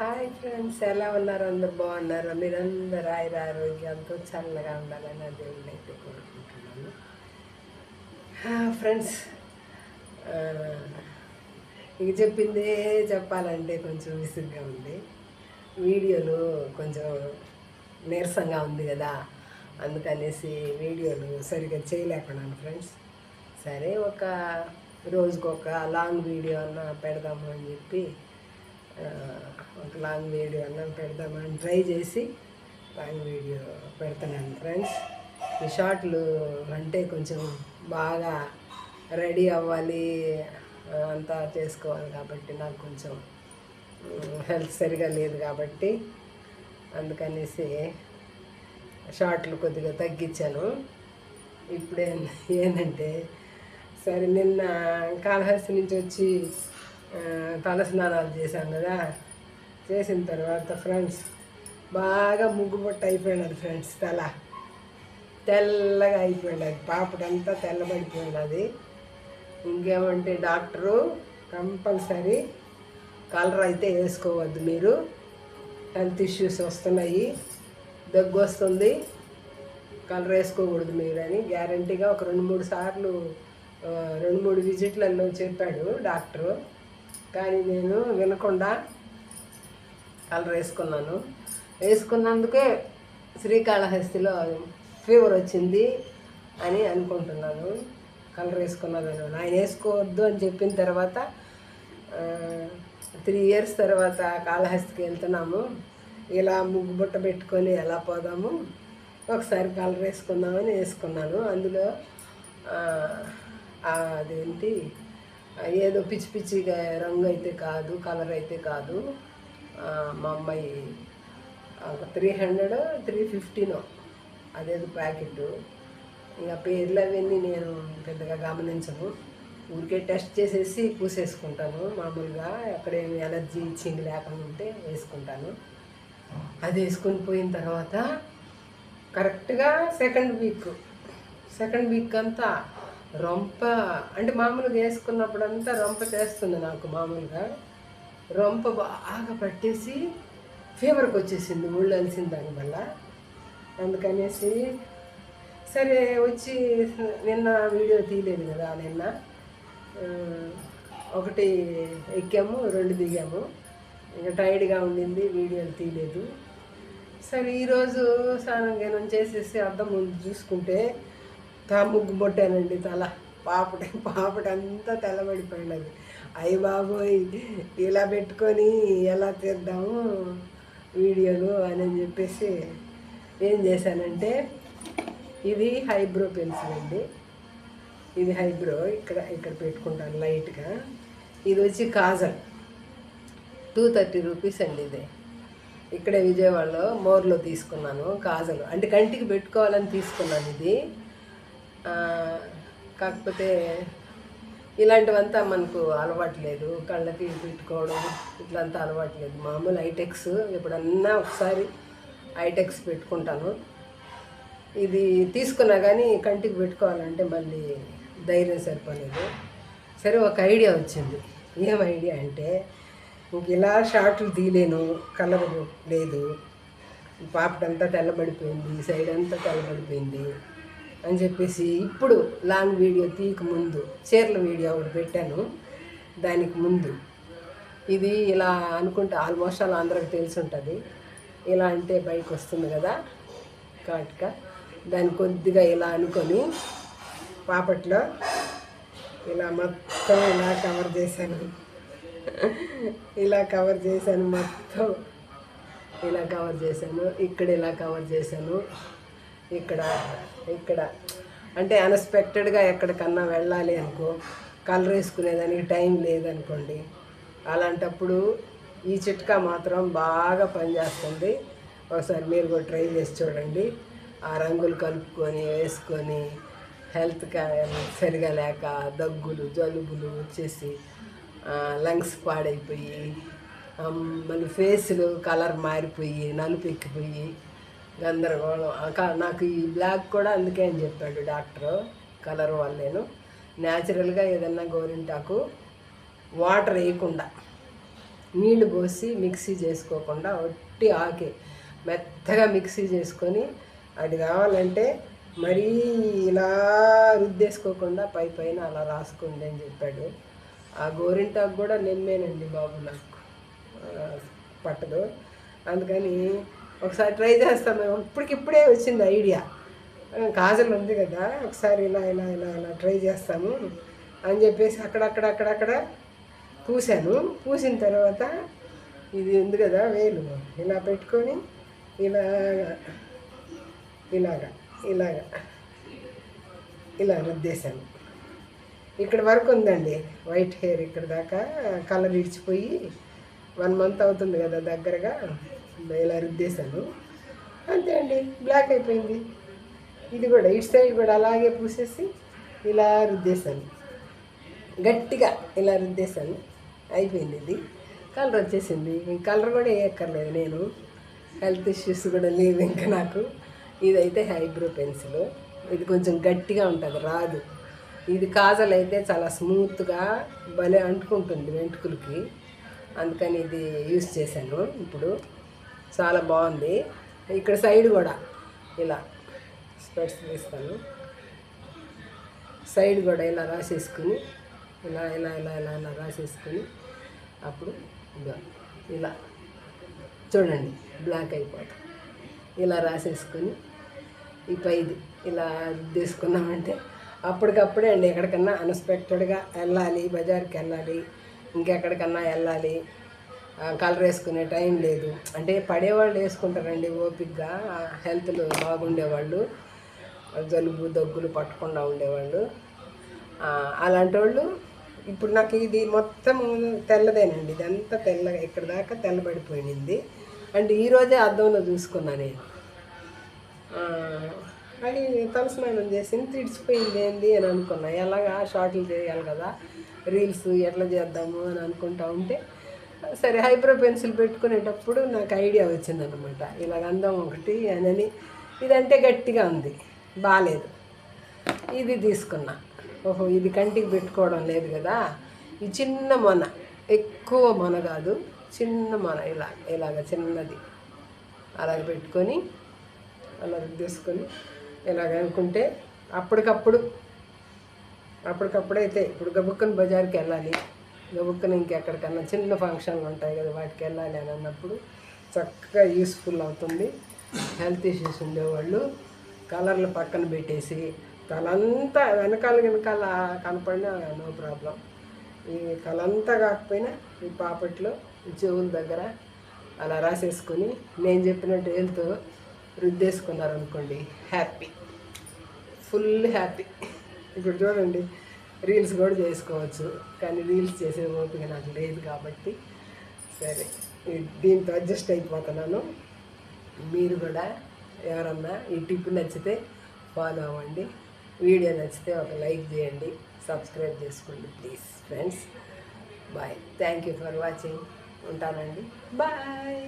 Hi friends ఎలా ఉన్నారు? అందరు బాగున్నారు? మీరందరూ ఆయన ఆరోగ్యంతో చల్లగా ఉండాలని ఆ దేవుడిని అయితే కోరుకుంటున్నాను. ఫ్రెండ్స్ ఇక చెప్పిందే చెప్పాలంటే కొంచెం విసుగ్గా ఉంది. వీడియోలు కొంచెం నీరసంగా ఉంది కదా? అందుకనేసి వీడియోలు సరిగ్గా చేయలేకున్నాను ఫ్రెండ్స్ సరే ఒక రోజుకొక లాంగ్ వీడియో అన్న పెడదాము అని చెప్పి ఒక లాంగ్ వీడియో అన్నం పెడదామని ట్రై చేసి లాంగ్ వీడియో పెడుతున్నాను ఫ్రెండ్స్. ఈ షార్ట్లు అంటే కొంచెం బాగా రెడీ అవ్వాలి అంతా చేసుకోవాలి కాబట్టి నాకు కొంచెం హెల్త్ సరిగా లేదు కాబట్టి అందుకనేసి షార్ట్లు కొద్దిగా తగ్గించాను. ఇప్పుడే ఏంటంటే సరే నిన్న కాళహస్తి నుంచి వచ్చి తల స్నానాలు చేశాం కదా. చేసిన తర్వాత ఫ్రెండ్స్ బాగా ముగ్గు పొట్టు అయిపోయినది ఫ్రెండ్స్ తల. తెల్లగా అయిపోయినది. పాపడంతా తెల్లబడిపోయినది. ఇంకేమంటే డాక్టరు కంపల్సరీ కలర్ అయితే వేసుకోవద్దు మీరు. హెల్త్ ఇష్యూస్ వస్తున్నాయి. దగ్గు వస్తుంది. కలర్ వేసుకోకూడదు మీరు అని గ్యారంటీగా ఒక రెండు మూడు సార్లు రెండు మూడు విజిట్లలో చెప్పాడు డాక్టరు. కానీ నేను వినకుండా కలర్ వేసుకున్నాను. వేసుకున్నందుకే శ్రీకాళహస్తిలో ఫీవర్ వచ్చింది అని అనుకుంటున్నాను. కలర్ వేసుకున్నదని. ఆయన వేసుకోవద్దు అని చెప్పిన తర్వాత త్రీ ఇయర్స్ తర్వాత కాళహస్తికి వెళ్తున్నాము. ఇలా ముగ్గు బుట్ట పెట్టుకొని ఎలా పోదాము? ఒకసారి కలర్ వేసుకుందామని వేసుకున్నాను. అందులో అదేంటి? ఏదో పిచ్చి పిచ్చిగా రంగు అయితే కాదు కలర్ అయితే కాదు మా అమ్మాయి ఒక త్రీ హండ్రెడ్ త్రీ ఫిఫ్టీనో అదేదో ప్యాకెట్. ఇంకా పేర్లు అవన్నీ నేను పెద్దగా గమనించను. ఊరికే టెస్ట్ చేసేసి పూసేసుకుంటాను. మామూలుగా ఎక్కడేమి ఎలర్జీ ఇచ్చింగ్ లేకుండా ఉంటే వేసుకుంటాను. అది వేసుకొని పోయిన తర్వాత కరెక్ట్గా సెకండ్ వీక్ సెకండ్ వీక్ అంతా రొంప అంటే మామూలుగా వేసుకున్నప్పుడంతా రొంప చేస్తుంది నాకు మామూలుగా. రొంప బాగా పట్టేసి ఫీవర్కి వచ్చేసింది ఊళ్ళో అలిసిన దానివల్ల అందుకనేసి సరే వచ్చి నిన్న వీడియో తీయలేదు కదా నిన్న. ఒకటి ఎక్కాము రెండు దిగాము. ఇంకా టైర్డ్గా ఉండింది వీడియోలు తీయలేదు. సరే ఈరోజు స్నానం గీనం చేసేసి అద్దం ముందు చూసుకుంటే తా ముగ్గు పొట్టానండి తల. పాపట పాపట అంతా తెల్లబడిపోయినది అయ్యి బాబోయ్ ఇలా పెట్టుకొని ఎలా తీద్దాము వీడియోలు అని చెప్పేసి ఏం చేశానంటే ఇది హైబ్రో పెన్సిల్ అండి. ఇది హైబ్రో ఇక్కడ ఇక్కడ పెట్టుకుంటాను లైట్గా. ఇది వచ్చి కాజల్. టూ థర్టీ రూపీస్ అండి ఇది. ఇక్కడే విజయవాడలో మోర్లో తీసుకున్నాను కాజలు. అంటే కంటికి పెట్టుకోవాలని తీసుకున్నాను ఇది. కాకపోతే ఇలాంటివంతా మనకు అలవాటు లేదు కళ్ళకి పెట్టుకోవడం ఇట్లంతా అలవాటు లేదు మామూలు ఐటెక్స్ ఎప్పుడన్నా ఒకసారి ఐటెక్స్ పెట్టుకుంటాను. ఇది తీసుకున్నా కానీ కంటికి పెట్టుకోవాలంటే మళ్ళీ ధైర్యం సరిపోలేదు. సరే ఒక ఐడియా వచ్చింది. ఏం ఐడియా అంటే ఇంక ఇలా షార్ట్లు తీయలేను కలర్ లేదు. పాపడంతా తెల్లబడిపోయింది సైడ్ అంతా తెల్లబడిపోయింది. అని చెప్పేసి ఇప్పుడు లాంగ్ వీడియో తీయక ముందు చీరల వీడియో ఒకటి పెట్టాను. దానికి ముందు. ఇది ఇలా అనుకుంటే ఆల్మోస్ట్ అలా అందరికి తెలిసి ఉంటుంది ఇలా అంటే బైక్ వస్తుంది కదా కాటుక. దాన్ని కొద్దిగా ఇలా అనుకొని పాపట్లో ఇలా మొత్తం ఇలా కవర్ చేశాను. ఇలా కవర్ చేశాను మొత్తం. ఇలా కవర్ చేశాను ఇక్కడ ఇలా కవర్ చేశాను. ఇక్కడ ఇక్కడ. అంటే అన్ఎక్స్పెక్టెడ్గా ఎక్కడికన్నా వెళ్ళాలి అనుకో కలర్ వేసుకునేదానికి టైం లేదనుకోండి. అలాంటప్పుడు ఈ చిట్కా మాత్రం బాగా పనిచేస్తుంది. ఒకసారి మీరు కూడా ట్రై చేసి చూడండి. ఆ రంగులు కలుపుకొని వేసుకొని హెల్త్ సరిగా లేక దగ్గులు జలుబులు వచ్చేసి లంగ్స్ పాడైపోయి మళ్ళీ ఫేస్లు కలర్ మారిపోయి నలుపు ఎక్కిపోయి గందరగోళం. నాకు ఈ బ్లాక్ కూడా అందుకే అని చెప్పాడు డాక్టర్ కలర్ వల్లేను. న్యాచురల్గా ఏదన్నా గోరింటాకు వాటర్ వేయకుండా నీళ్ళు పోసి మిక్సీ చేసుకోకుండా ఒట్టి ఆకే మెత్తగా మిక్సీ చేసుకొని అది కావాలంటే మరీ ఇలా రుద్దేసుకోకుండా పై పైన అలా రాసుకోండి అని చెప్పాడు. ఆ గోరింటాకు కూడా నిమ్మేనండి బాబు నాకు. పట్టదు. అందుకని ఒకసారి ట్రై చేస్తాము ఇప్పటికిప్పుడే వచ్చింది ఐడియా. కాజల్ ఉంది కదా ఒకసారి ఇలా ఇలా ఇలా ఇలా ట్రై చేస్తాము అని చెప్పేసి అక్కడక్కడ అక్కడక్కడ పూసాను. పూసిన తర్వాత ఇది ఉంది కదా వేలు. ఇలా పెట్టుకొని ఇలాగా ఇలాగా ఇలాగా ఇలా రుద్దేశాను. ఇక్కడ వరకు ఉందండి. వైట్ హెయిర్ ఇక్కడ దాకా కలర్ ఇడిచిపోయి వన్ మంత్ అవుతుంది కదా దగ్గరగా. ఇలా రుద్దేశాను అంతే అండి బ్లాక్ అయిపోయింది. ఇది కూడా ఇటు సైడ్ కూడా అలాగే పూసేసి ఇలా రుద్దేశాను. గట్టిగా ఇలా రుద్దేశాను. అయిపోయింది ఇది. కలర్ వచ్చేసింది. కలర్ కూడా వేయక్కర్లేదు నేను హెల్త్ ఇష్యూస్ కూడా లేవు ఇంకా నాకు. ఇదైతే హైబ్రో పెన్సిల్ ఇది కొంచెం గట్టిగా ఉంటుంది రాదు. ఇది కాజల్ అయితే చాలా స్మూత్గా భలే అంటుకుంటుంది వెంట్రుకలకి. అందుకని ఇది యూస్ చేశాను ఇప్పుడు. చాలా బాగుంది. ఇక్కడ సైడ్ కూడా ఇలా స్పెట్స్ తీస్తాను. సైడ్ కూడా ఇలా రాసేసుకుని ఇలా ఇలా ఇలా ఇలా ఇలా రాసేసుకుని అప్పుడు ఇలా చూడండి బ్లాక్ అయిపోతుంది ఇలా రాసేసుకొని ఈ పైది ఇలా తీసుకున్నామంటే అప్పటికప్పుడే అండి ఎక్కడికన్నా అన్ఎక్స్పెక్టెడ్గా వెళ్ళాలి బజార్కి వెళ్ళాలి ఇంకెక్కడికన్నా వెళ్ళాలి కలర్ వేసుకునే టైం లేదు. అంటే పడేవాళ్ళు వేసుకుంటారండి ఓపిక్గా హెల్త్లు బాగుండేవాళ్ళు. జలుబు దగ్గులు పట్టకుండా ఉండేవాళ్ళు. అలాంటి వాళ్ళు ఇప్పుడు నాకు ఇది మొత్తం తెల్లదేనండి. ఇదంతా తెల్లగా ఇక్కడ దాకా తెల్లబడిపోయింది. అండ్ ఈరోజే అద్దంలో చూసుకున్నా నేను. అది తలస్నానం చేసింది తిడిచిపోయింది ఏంది అని అనుకున్నా. ఎలాగా షార్ట్లు చేయాలి కదా రీల్స్ ఎట్లా చేద్దాము అని అనుకుంటా ఉంటే సరే హైబ్రో పెన్సిల్ పెట్టుకునేటప్పుడు నాకు ఐడియా వచ్చిందనమాట ఇలాగ అందం ఒకటి అని ఇదంటే గట్టిగా ఉంది. బాగాలేదు ఇది తీసుకున్నా. ఓహో ఇది కంటికి పెట్టుకోవడం లేదు కదా. ఈ చిన్న మొన. ఎక్కువ మొన కాదు. చిన్న మొన ఇలా ఇలాగ చిన్నది. అలాగ పెట్టుకొని అలా తీసుకొని ఇలాగ అనుకుంటే అప్పటికప్పుడు అప్పటికప్పుడైతే ఇప్పుడు గబుక్కని బజార్కి వెళ్ళాలి. గబుక్కని ఇంకెక్కడికన్నా చిన్న ఫంక్షన్లు ఉంటాయి కదా వాటికి వెళ్ళాలి అని అన్నప్పుడు చక్కగా యూస్ఫుల్ అవుతుంది. హెల్త్ ఇష్యూస్ ఉండేవాళ్ళు కలర్లు పక్కన పెట్టేసి తలంతా వెనకాల వెనకాల కనపడినా నో ప్రాబ్లం. ఈ తలంతా కాకపోయినా ఈ పాపట్లో చెవుల దగ్గర అలా రాసేసుకొని నేను చెప్పినట్టు వెళ్తూ రుద్దేసుకున్నారనుకోండి హ్యాపీ. Full happy. ఇప్పుడు చూడండి రీల్స్ కూడా చేసుకోవచ్చు. కానీ రీల్స్ చేసే ఓపిక నాకు లేదు కాబట్టి సరే దీంతో అడ్జస్ట్ అయిపోతున్నాను. మీరు కూడా ఎవరన్నా ఈ టిప్ నచ్చితే ఫాలో అవ్వండి. వీడియో నచ్చితే ఒక లైక్ చేయండి. సబ్స్క్రైబ్ చేసుకోండి please friends. Bye. Thank you for watching. ఉంటానండి. బాయ్.